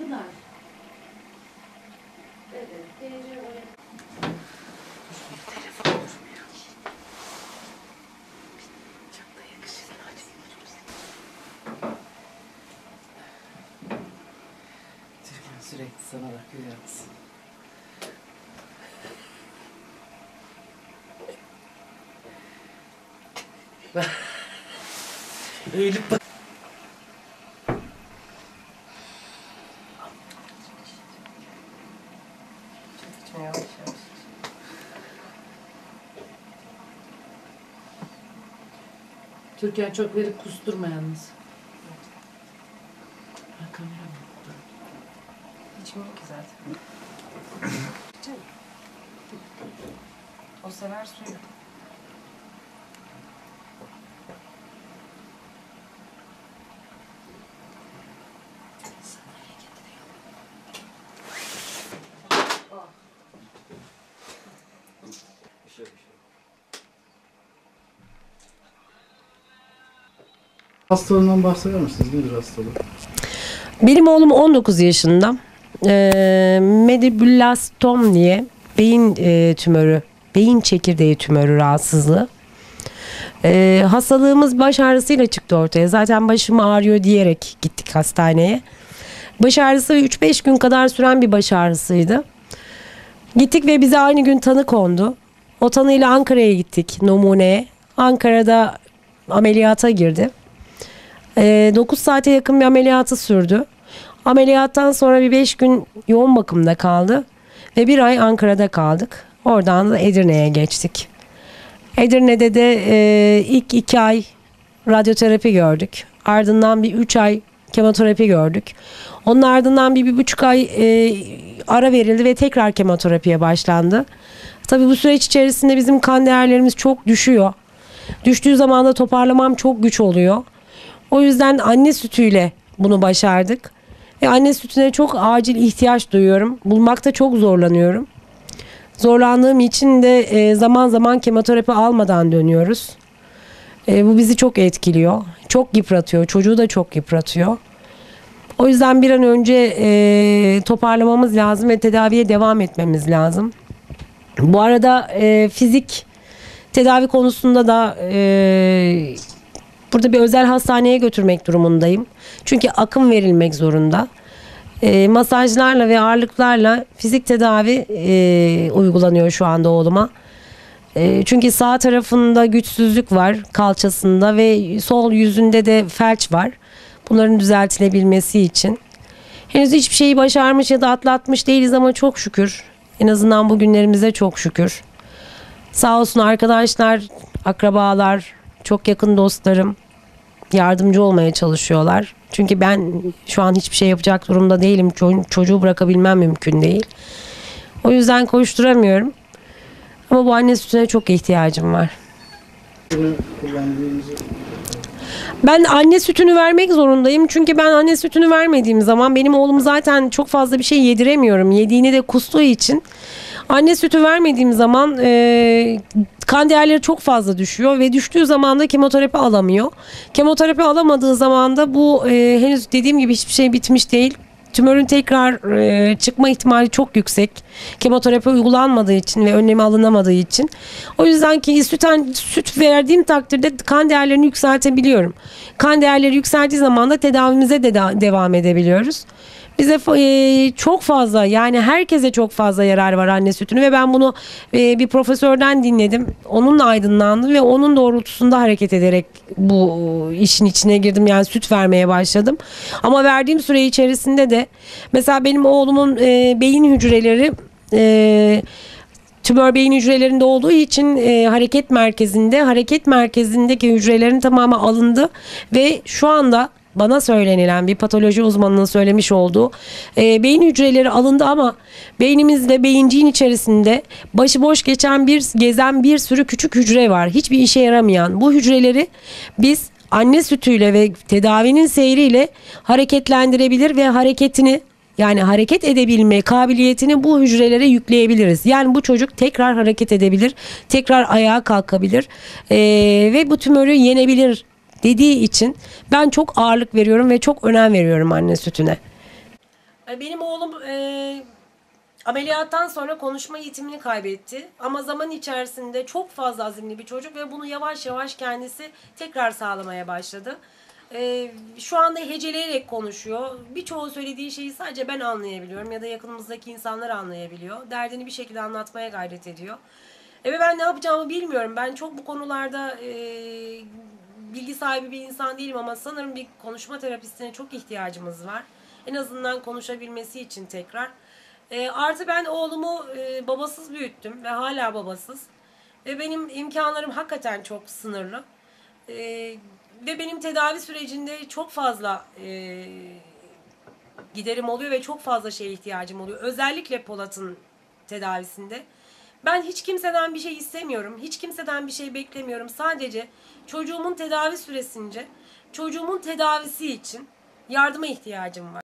Pınar. Evet. Türkan sürekli sana bakıyor yalnız. Eğilip bak. Türkan çok verip kusturma yalnız. Ha, kamera mı? İçmiyor ki zaten. Canım. O sever suyu. Hastalığından bahseder misiniz? Nedir hastalık? Benim oğlum 19 yaşında. Ee, medibülastom diye beyin e, tümörü, beyin çekirdeği tümörü rahatsızlığı. Ee, hastalığımız baş ağrısıyla çıktı ortaya. Zaten başım ağrıyor diyerek gittik hastaneye. Baş ağrısı 3-5 gün kadar süren bir baş ağrısıydı. Gittik ve bize aynı gün tanı kondu. O tanıyla Ankara'ya gittik numuneye. Ankara'da ameliyata girdi. 9 saate yakın bir ameliyatı sürdü. Ameliyattan sonra bir 5 gün yoğun bakımda kaldı. Ve bir ay Ankara'da kaldık. Oradan da Edirne'ye geçtik. Edirne'de de e, ilk 2 ay radyoterapi gördük. Ardından bir 3 ay kemoterapi gördük. Onun ardından bir, bir buçuk ay e, ara verildi ve tekrar kemoterapiye başlandı. Tabii bu süreç içerisinde bizim kan değerlerimiz çok düşüyor. Düştüğü zaman da toparlamam çok güç oluyor. O yüzden anne sütüyle bunu başardık. Ve anne sütüne çok acil ihtiyaç duyuyorum. Bulmakta çok zorlanıyorum. Zorlandığım için de e, zaman zaman kemoterapi almadan dönüyoruz. E, bu bizi çok etkiliyor. Çok yıpratıyor. Çocuğu da çok yıpratıyor. O yüzden bir an önce e, toparlamamız lazım ve tedaviye devam etmemiz lazım. Bu arada fizik tedavi konusunda da burada bir özel hastaneye götürmek durumundayım. Çünkü akım verilmek zorunda. E, masajlarla ve ağırlıklarla fizik tedavi e, uygulanıyor şu anda oğluma. E, çünkü sağ tarafında güçsüzlük var kalçasında ve sol yüzünde de felç var. Bunların düzeltilebilmesi için. Henüz hiçbir şeyi başarmış ya da atlatmış değiliz ama çok şükür. En azından bugünlerimize çok şükür. Sağ olsun arkadaşlar, akrabalar, çok yakın dostlarım yardımcı olmaya çalışıyorlar. Çünkü ben şu an hiçbir şey yapacak durumda değilim. Ço- çocuğu bırakabilmem mümkün değil. O yüzden koşturamıyorum. Ama bu anne sütüne çok ihtiyacım var. Ben anne sütünü vermek zorundayım. Çünkü ben anne sütünü vermediğim zaman benim oğlum zaten çok fazla bir şey yediremiyorum. Yediğini de kustuğu için. Anne sütü vermediğim zaman e, kan değerleri çok fazla düşüyor ve düştüğü zaman da kemoterapi alamıyor. Kemoterapi alamadığı zaman da bu e, henüz dediğim gibi hiçbir şey bitmiş değil. Tümörün tekrar e, çıkma ihtimali çok yüksek. Kemoterapi uygulanmadığı için ve önlemi alınamadığı için. O yüzden ki süt, süt verdiğim takdirde kan değerlerini yükseltebiliyorum. Kan değerleri yükseldiği zaman da tedavimize de devam edebiliyoruz. Bize e, çok fazla yani herkese çok fazla yarar var anne sütünü ve ben bunu e, bir profesörden dinledim. Onunla aydınlandım ve onun doğrultusunda hareket ederek bu işin içine girdim. Yani süt vermeye başladım. Ama verdiğim süre içerisinde de mesela benim oğlumun e, beyin hücreleri tümör beyin hücrelerinde olduğu için e, hareket merkezinde hareket merkezindeki hücrelerin tamamı alındı ve şu anda bana söylenilen bir patoloji uzmanının söylemiş olduğu e, beyin hücreleri alındı ama beynimiz ve beyinciğin içerisinde başıboş geçen bir gezen bir sürü küçük hücre var. Hiçbir işe yaramayan bu hücreleri biz anne sütüyle ve tedavinin seyriyle hareketlendirebilir ve hareketini yani hareket edebilme kabiliyetini bu hücrelere yükleyebiliriz. Yani bu çocuk tekrar hareket edebilir, tekrar ayağa kalkabilir ee, ve bu tümörü yenebilir dediği için ben çok ağırlık veriyorum ve çok önem veriyorum anne sütüne. Benim oğlum e, ameliyattan sonra konuşma eğitimini kaybetti. Ama zaman içerisinde çok fazla azimli bir çocuk ve bunu yavaş yavaş kendisi tekrar sağlamaya başladı. E, şu anda heceleyerek konuşuyor. Birçoğu söylediği şeyi sadece ben anlayabiliyorum ya da yakınımızdaki insanlar anlayabiliyor. Derdini bir şekilde anlatmaya gayret ediyor. E, ve ben ne yapacağımı bilmiyorum. Ben çok bu konularda e, bilgi sahibi bir insan değilim ama sanırım bir konuşma terapistine çok ihtiyacımız var. En azından konuşabilmesi için tekrar. E, artı ben oğlumu e, babasız büyüttüm ve hala babasız. Ve benim imkanlarım hakikaten çok sınırlı. E, ve benim tedavi sürecinde çok fazla e, giderim oluyor ve çok fazla şeye ihtiyacım oluyor. Özellikle Polat'ın tedavisinde. Ben hiç kimseden bir şey istemiyorum. Hiç kimseden bir şey beklemiyorum. Sadece çocuğumun tedavi süresince çocuğumun tedavisi için yardıma ihtiyacım var.